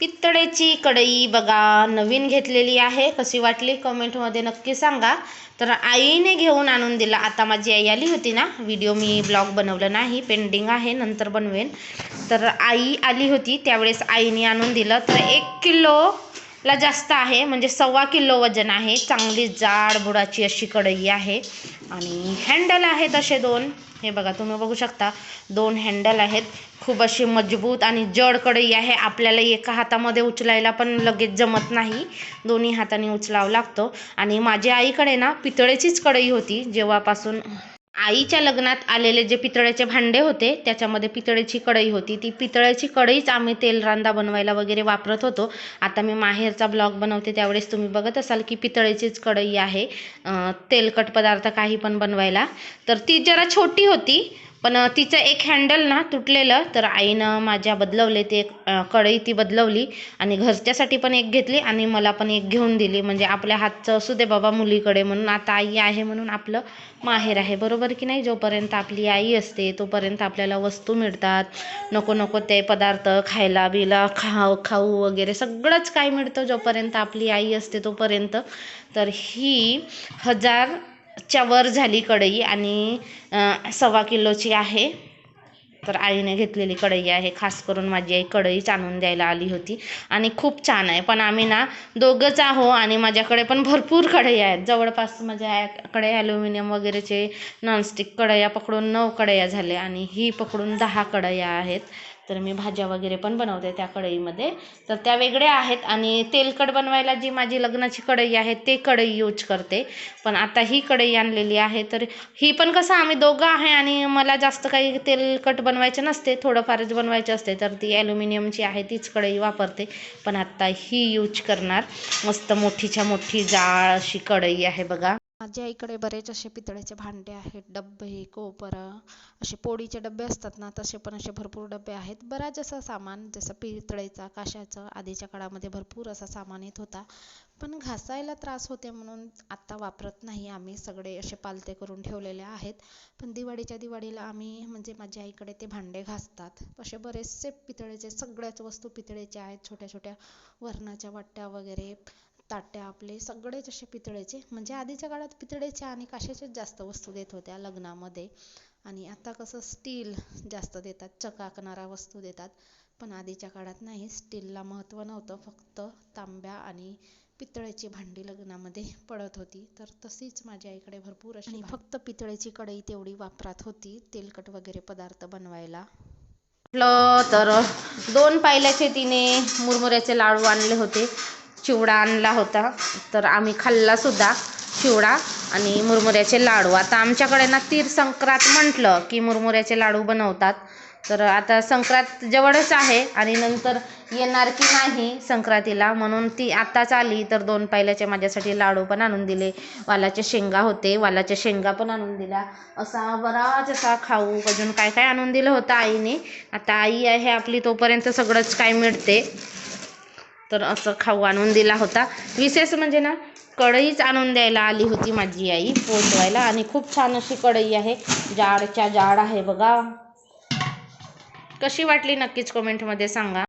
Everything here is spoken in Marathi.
पितळेची कढई बघा नवीन घेतलेली आहे. कशी वाटली? कमेंटमध्ये नक्की सांगा. तर आईने घेऊन आणून दिला. आता माझी आई आली होती ना. व्हिडिओ मी ब्लॉग बनवलं नाही. पेंडिंग आहे. नंतर बनवेन. तर आई आली होती. त्यावेळेस आईने आणून दिलं. तर एक किलो ला जास्त आहे. म्हणजे सव्वा किलो वजन आहे. चांगली जाड बुडाची अशी कढई आहे. आणि हँडल आहेत असे दोन. हे बघा तुम्ही बघू शकता. दोन हँडल आहेत. खूप अशी मजबूत आणि जड कढई आहे. आपल्याला एका हातामध्ये उचलायला पण लगेच जमत नाही. दोन्ही हाताने उचलावं लागतो. आणि माझ्या आईकडे ना पितळेचीच कढई होती. जेव्हापासून आईच्या लग्नात आलेले जे पितळेचे भांडे होते त्याच्यामध्ये पितळेची कढई होती. ती पितळेची कढईच आम्ही तेल रांदा बनवायला वगैरे वापरत होतो. आता मी माहेरचा ब्लॉग बनवते त्यावेळेस तुम्ही बघत असाल की पितळेचीच कढई आहे. तेलकट पदार्थ काही पण बनवायला. तर ती जरा छोटी होती पण तिचं एक हँडल ना तुटलेलं तर आईनं माझ्या बदलवले ते कढई ती बदलवली आणि घरच्यासाठी पण एक घेतली आणि मला पण एक घेऊन दिली. म्हणजे आपल्या हातचं असू दे बाबा मुलीकडे म्हणून आता आई आहे म्हणून आपलं माहेर आहे. बरोबर की नाही? जोपर्यंत आपली आई असते तोपर्यंत आपल्याला वस्तू मिळतात. नको नको ते पदार्थ खायला बिला खाऊ खाऊ वगैरे सगळंच काय मिळतं जोपर्यंत आपली आई असते तोपर्यंत. तर ही हजार च्या वर झाली कढई आणि सव्वा किलोची आहे. तर आईने घेतलेली कढई आहे. खास करून माझी आई कढईच आणून द्यायला आली होती. आणि खूप छान आहे. पण आम्ही ना दोघंच आहो आणि माझ्याकडे पण भरपूर कढई आहेत. जवळपास माझ्याकडे ॲल्युमिनियम वगैरेचे नॉनस्टिक कढया पकडून नऊ कढया झाले आणि ही पकडून दहा कढया आहेत. तर मी भाज्या वगैरे पण बनवते त्या कढईमध्ये. तर त्या वेगळ्या आहेत आणि तेलकट बनवायला जी माझी लग्नाची कढई आहे ते कढई यूज करते. पण आता ही कढई आणलेली आहे तर ही पण कसं आम्ही दोघं आहे आणि मला जास्त काही तेलकट बनवायचे नसते थोडंफारच बनवायचे असते तर ती ॲल्युमिनियमची आहे तीच कढई वापरते. पण आत्ता ही यूज करणार मस्त मोठीच्या मोठी जाळ अशी कढई आहे बघा. माझ्या आईकडे बरेच असे पितळेचे भांडे आहेत डब्बे कोपर असे पोळीचे डबे असतात ना तसे पण असे भरपूर डबे आहेत. बराच असं सामान जसं पितळेचा काशाचं आधीच्या काळामध्ये भरपूर असा सामान येत होता. पण घासायला त्रास होते म्हणून आत्ता वापरत नाही आम्ही सगळे असे पालते करून ठेवलेले आहेत. पण दिवाळीच्या दिवाळीला आम्ही म्हणजे माझ्या आईकडे ते भांडे घासतात. असे बरेचसे पितळेचे सगळ्याच वस्तू पितळेच्या आहेत छोट्या छोट्या वरणाच्या वाट्या वगैरे. ताट्या आपले सगळेच असे पितळेचे म्हणजे आधीच्या काळात पितळेच्या आणि काशाच्याच जास्त वस्तू देत होत्या लग्नामध्ये. आणि आता कसं स्टील जास्त देतात चकाकणाऱ्या वस्तू देतात. पण आधीच्या काळात नाही स्टीलला महत्त्व नव्हतं फक्त तांब्या आणि पितळेची भांडी लग्नामध्ये पडत होती. तर तशीच माझ्या आईकडे भरपूर अशी फक्त पितळेची कढई तेवढी वापरात होती तेलकट वगैरे पदार्थ बनवायला. म्हटलं तर दोन पायल्याचे तिने मुरमुऱ्याचे लाडू आणले होते. चिवडा आणला होता. तर आम्ही खाल्ला सुद्धा चिवडा आणि मुरमुऱ्याचे लाडू. आता आमच्याकडे ना तीर संक्रांत म्हटलं की मुरमुऱ्याचे लाडू बनवतात. तर आता संक्रांत जवळच आहे आणि नंतर येणार की नाही संक्रांतीला म्हणून ती आत्ताच आली. तर दोन पायल्याचे माझ्यासाठी लाडू पण आणून दिले. वालाचे शेंगा होते. वालाच्या शेंगा पण आणून दिल्या. असा बराच असा खाऊ अजून काय काय आणून दिलं होतं आईने. आता आई आहे आपली तोपर्यंत सगळंच काय मिळते. तर असं खाऊ आणून दिला होता. विशेष म्हणजे ना कढईच आणून द्यायला आली होती माझी आई पोचवायला. आणि खूप छान अशी कढई आहे. जाडच्या जाड आहे बघा. कशी वाटली नक्कीच कमेंटमध्ये सांगा.